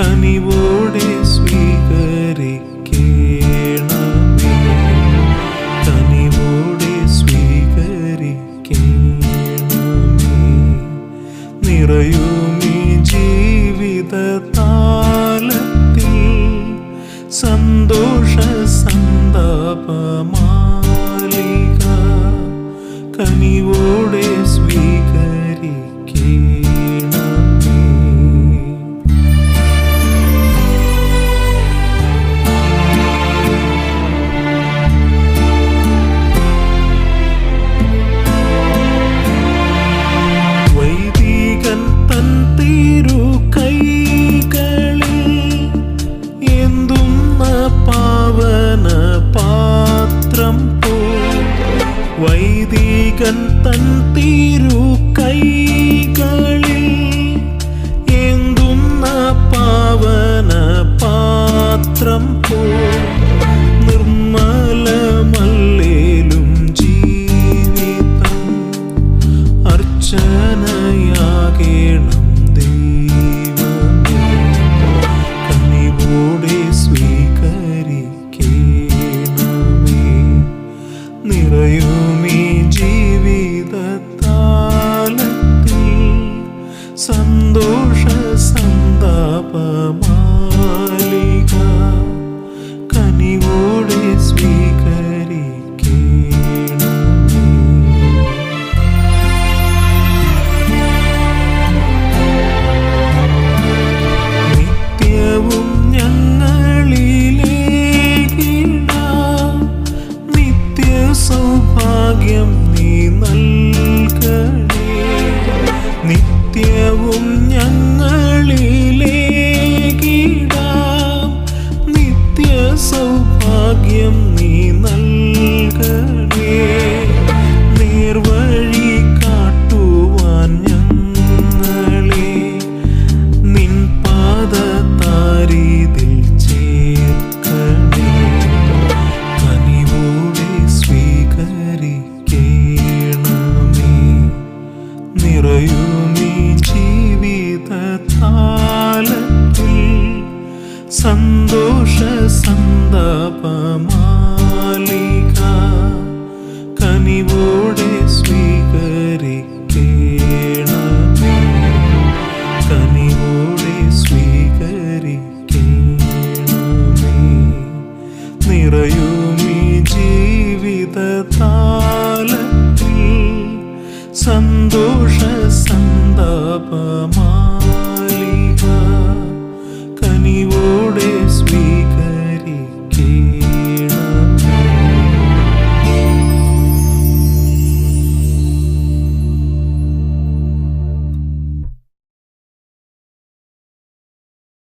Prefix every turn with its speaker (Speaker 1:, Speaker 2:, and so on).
Speaker 1: കനിവോടെ സ്വീകരിക്കേണമേ. കനിവോടെ സ്വീകരിക്കേണമേ. നിറയുമീ ജീവിത താലത്തിൽ സന്തോഷ സന്താപമാലിക. കനിവോടെ സ്വീകരിക്കേണമേ கைதீகன் தன் தீ സൗഭാഗ്യം നീ നൽകണേ നിറയുമീ ജീവിതത്താലത്തിൽ സന്തോഷ സന്താപമാലിക കനിവോടെ സ്വീകരിക്കേണമേ. കനിവോടെ സ്വീകരിക്കേണമേ. നിറയുമീ സന്തോഷ സന്താപമാ.